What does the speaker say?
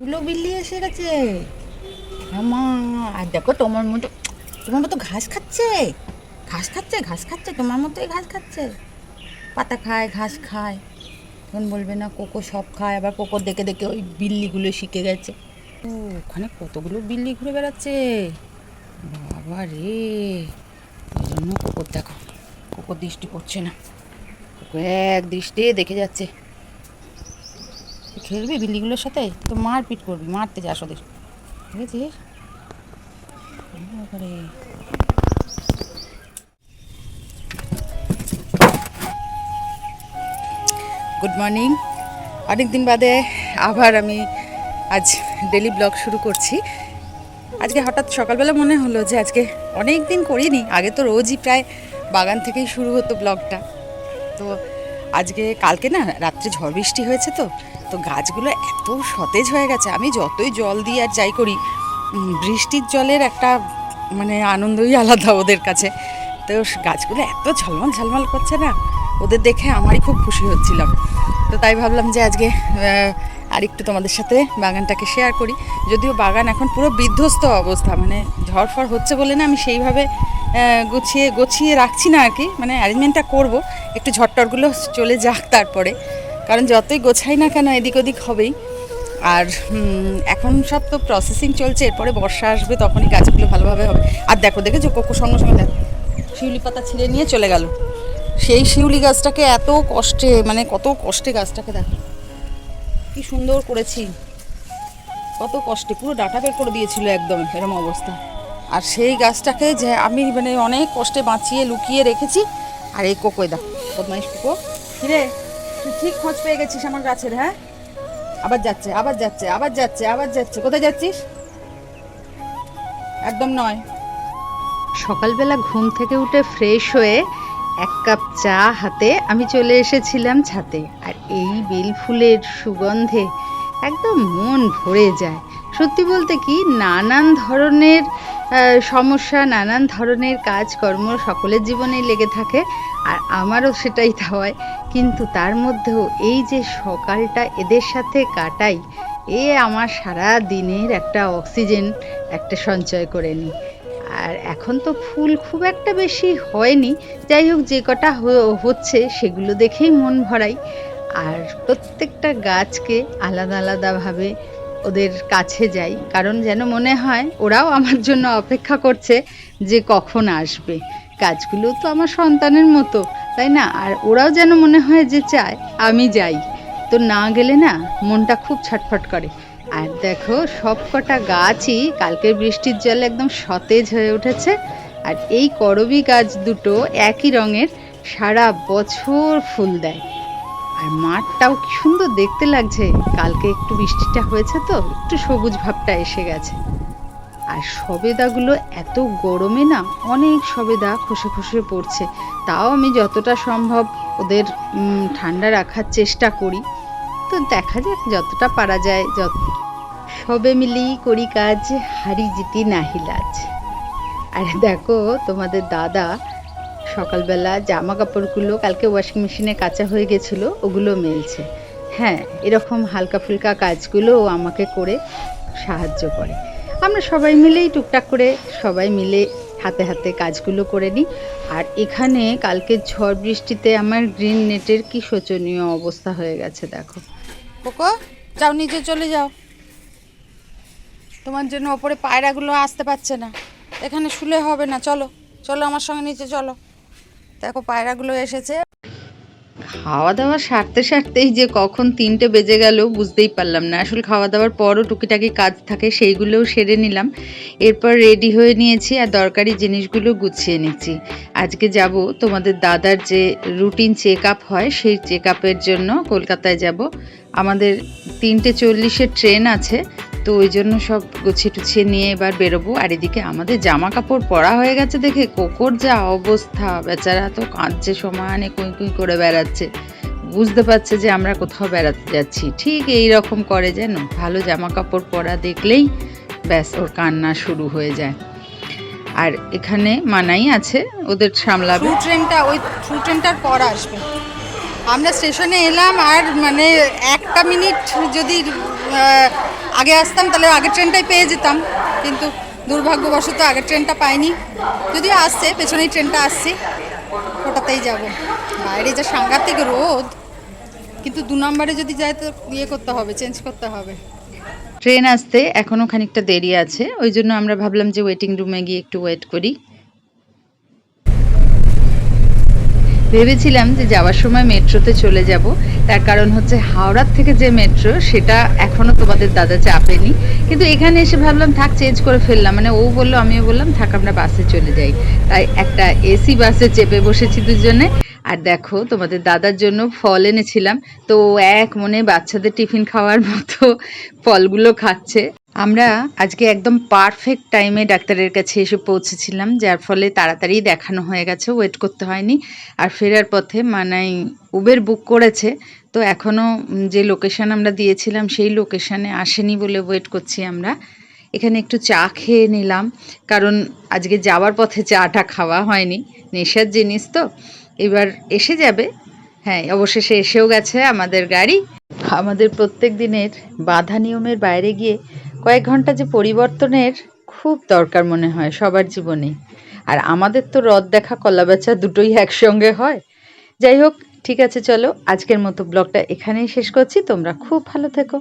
তুলো বিল্লি এসে গেছে। মা আর দেখো তোমার মতো তোমার মতো ঘাস খাচ্ছে। ঘাস খাচ্ছে ঘাস খাচ্ছে, তোমার মতোই ঘাস খাচ্ছে। পাতা খায়, ঘাস খায়। তখন বলবে না, কোকো সব খায়, আবার কোকো দেখে দেখে ওই বিল্লিগুলো শিখে গেছে। ও, ওখানে কতগুলো বিল্লি ঘুরে বেড়াচ্ছে। বাবা রে ওই জন্য কোকোর দেখো। কোকোর দৃষ্টি পড়ছে না। কোকো এক দৃষ্টি দেখে যাচ্ছে। খেলবি বিল্লিগুলোর সাথে? তো মারপিট করবি, মারতে যাস ওদের। বুঝেছিস বাবারে। গুড মর্নিং অনেক দিন বাদে আবার আমি আজ ডেলি ব্লগ শুরু করছি। আজকে হঠাৎ সকালবেলা মনে হলো যে আজকে অনেক দিন করিনি। আগে তো রোজই প্রায় বাগান থেকেই শুরু হতো ব্লগটা তো আজকে কালকে না, রাত্রে ঝড় বৃষ্টি হয়েছে তো। তো গাছগুলো এত সতেজ হয়ে গেছে, আমি যতই জল দিই আর যাই করি বৃষ্টির জলের একটা মানে আনন্দই আলাদা ওদের কাছে। তো গাছগুলো এত ঝলমল ঝলমল করছে না, ওদের দেখে আমারই খুব খুশি হচ্ছিলাম। তো তাই ভাবলাম যে আজকে আর একটু তোমাদের সাথে বাগানটাকে শেয়ার করি। যদিও বাগান এখন পুরো বিধ্বস্ত অবস্থা মানে ঝড় ফড় হচ্ছে বলে না আমি সেইভাবে গুছিয়ে গুছিয়ে রাখছি না আর কি। মানে অ্যারেঞ্জমেন্টটা করব, একটু ঝড়টরগুলো চলে যাক তারপরে। কারণ যতই গোছাই না কেন এদিক ওদিক হবেই। আর এখন সব তো প্রসেসিং চলছে, এরপরে বর্ষা আসবে, তখনই গাছগুলো ভালোভাবে হবে। আর দেখো, দেখেছ? কোকো সঙ্গে সঙ্গে দেখো, শিউলি পাতা ছিঁড়ে নিয়ে চলে গেল। সেই শিউলি গাছটাকে এত কষ্টে মানে কত কষ্টে গাছটাকে দেখো। কি সুন্দর করেছি। কত কষ্টে, পুরো ডাটা বের করে দিয়েছিল একদম, এরম অবস্থা। আর সেই গাছটাকে যে আমি মানে অনেক কষ্টে বাঁচিয়ে, লুকিয়ে রেখেছি। আর এই কোকোয় দেখো, বদমাইশ কোকো। কিরে? ঠিক খোঁজ পেয়ে গেছিস আমার গাছের হ্যাঁ? আবার যাচ্ছে আবার যাচ্ছে আবার যাচ্ছে আবার যাচ্ছে। কোথায় যাচ্ছিস? একদম নয়। সকালবেলা ঘুম থেকে উঠে ফ্রেশ হয়ে এক কাপ চা হাতে আমি চলে এসেছিলাম ছাতে আর এই বেল ফুলের সুগন্ধে একদম মন ভরে যায়। সত্যি বলতে কি, নানান ধরনের সমস্যা, নানান ধরনের কাজকর্ম সকলের জীবনেই লেগে থাকে, আর আমারও সেটাই হয় কিন্তু তার মধ্যেও এই যে সকালটা এদের সাথে কাটাই, এ আমার সারা দিনের একটা অক্সিজেন, একটা সঞ্চয় করে নিই আর এখন তো ফুল খুব একটা বেশি হয়নি। যাই হোক, যে কটা হচ্ছে সেগুলো দেখেই মন ভরাই। আর প্রত্যেকটা গাছকে আলাদা আলাদাভাবে ওদের কাছে যাই। কারণ যেন মনে হয় ওরাও আমার জন্য অপেক্ষা করছে যে কখন আসবে। গাছগুলো তো আমার সন্তানের মতো। তাই না? আর ওরাও যেন মনে হয় যে চায়, আমি যাই। তো না গেলে না মনটা খুব ছটফট করে। আর দেখো, সব কটা গাছই কালকের বৃষ্টির জলে একদম সতেজ হয়ে উঠেছে। আর এই করবি গাছ দুটো একই রঙের, সারা বছর ফুল দেয়। আর মাঠটাও কি সুন্দর দেখতে লাগছে। কালকে একটু বৃষ্টিটা হয়েছে তো, একটু সবুজ ভাবটা এসে গেছে। আর সবেদাগুলো এত গরমে না অনেক সবেদা খসে খসে পড়ছে। তাও আমি যতটা সম্ভব ওদের ঠান্ডা রাখার চেষ্টা করি। তো দেখা যাক যতটা পারা যায়, যত সবে মিলেই করি কাজ, হারি জিতি নাহিলাজ আর দেখো তোমাদের দাদা, সকালবেলা জামা কাপড়গুলো কালকে ওয়াশিং মেশিনে কাঁচা হয়ে গেছিল, ওগুলো মেলছে। হ্যাঁ এরকম হালকা ফুলকা কাজগুলো আমাকে করে সাহায্য করে। আমরা সবাই মিলেই টুকটাক করে সবাই মিলে হাতে হাতে কাজগুলো করে নিই। আর এখানে কালকে ঝড় বৃষ্টিতে আমার গ্রিন নেটের কি শোচনীয় অবস্থা হয়ে গেছে, দেখো। কোকো, যাও, নিচে চলে যাও। তোমার জন্য ওপরে পায়রাগুলো আসতে পারছে না। এখানে শুলে হবে না, চলো চলো আমার সঙ্গে নিচে চলো। দেখো, পায়রাগুলো এসেছে। খাওয়া দাওয়া সারতে সারতেই যে কখন তিনটে বেজে গেল বুঝতেই পারলাম না। আসলে খাওয়া দাওয়ার পরও টুকিটাকি কাজ থাকে, সেইগুলোও সেরে নিলাম। এরপর রেডি হয়ে নিয়েছি আর দরকারি জিনিসগুলো গুছিয়ে নিচ্ছি। আজকে যাব তোমাদের দাদার যে রুটিন চেক আপ হয়, সেই চেক আপের জন্য কলকাতায় যাব। আমাদের তিনটে চল্লিশের ট্রেন আছে তো ওই জন্য সব গুছিয়ে টুছিয়ে নিয়ে এবার বেরোবো। আর এদিকে আমাদের জামা কাপড় পরা হয়ে গেছে দেখে কোকর যা অবস্থা। বেচারা তো কাঁদছে সমানে, কুঁই কুঁই করে বেড়াচ্ছে। বুঝতে পারছে যে আমরা কোথাও বেড়াতে যাচ্ছি। ঠিক এই রকম করে যেন। ভালো জামা কাপড় পরা দেখলেই ব্যাস ওর কান্না শুরু হয়ে যায়। আর এখানে মানাই আছে, ওদের সামলাবে। ট্রেনটা ওই থ্রু ট্রেনটার পর আসবে। আমরা স্টেশনে এলাম আর মানে একটা মিনিট যদি আগে আসতাম, তাহলে আগের ট্রেনটাই পেয়ে যেতাম। কিন্তু দুর্ভাগ্যবশত আগের ট্রেনটা পাইনি। যদিও আসছে, পেছনেই ট্রেনটা আসছে। ওটাতেই যাব। বাইরে যে সাংঘাতিক রোদ, কিন্তু দু নম্বরে যদি যায় তো ইয়ে করতে হবে, চেঞ্জ করতে হবে। ট্রেন আসতে এখনও খানিকটা দেরি আছে। ওই জন্য আমরা ভাবলাম যে ওয়েটিং রুমে গিয়ে একটু ওয়েট করি। ভেবেছিলাম যে যাওয়ার সময় মেট্রোতে চলে যাব। তার কারণ হচ্ছে হাওড়ার থেকে যে মেট্রো, সেটা এখনও তোমাদের দাদা চাপেনি। কিন্তু এখানে এসে ভাবলাম, থাক, চেঞ্জ করে ফেললাম। মানে ও বলল, আমিও বললাম, থাক, আমরা বাসে চলে যাই। তাই একটা এসি বাসে চেপে বসেছি দুজনে। আর দেখো, তোমাদের দাদার জন্য ফল এনেছিলাম। তো এক মনে বাচ্চাদের টিফিন খাওয়ার মতো ফলগুলো খাচ্ছে। আমরা আজকে একদম পারফেক্ট টাইমে ডাক্তারের কাছে এসে পৌঁছেছিলাম, যার ফলে তাড়াতাড়ি দেখানো হয়ে গেছে ওয়েট করতে হয়নি। আর ফেরার পথে মানে উবের বুক করেছে, তো এখনও যে লোকেশন আমরা দিয়েছিলাম, সেই লোকেশানে আসেনি বলে ওয়েট করছি আমরা। এখানে একটু চা খেয়ে নিলাম, কারণ আজকে যাওয়ার পথে চাটা খাওয়া হয়নি, নেশার জিনিস তো। এবার এসে যাবে। হ্যাঁ অবশেষে এসেও গেছে আমাদের গাড়ি। আমাদের প্রত্যেক দিনের বাধা নিয়মের বাইরে গিয়ে কয়েক ঘণ্টা যে পরিবর্তনের খুব দরকার মনে হয় সবার জীবনে। আর আমাদের তো রদ দেখা, কলা বেচা দুটোই একসঙ্গে হয়। যাই হোক, ঠিক আছে, চলো আজকের মতো ব্লগটা এখানেই শেষ করছি। তোমরা খুব ভালো থেকো।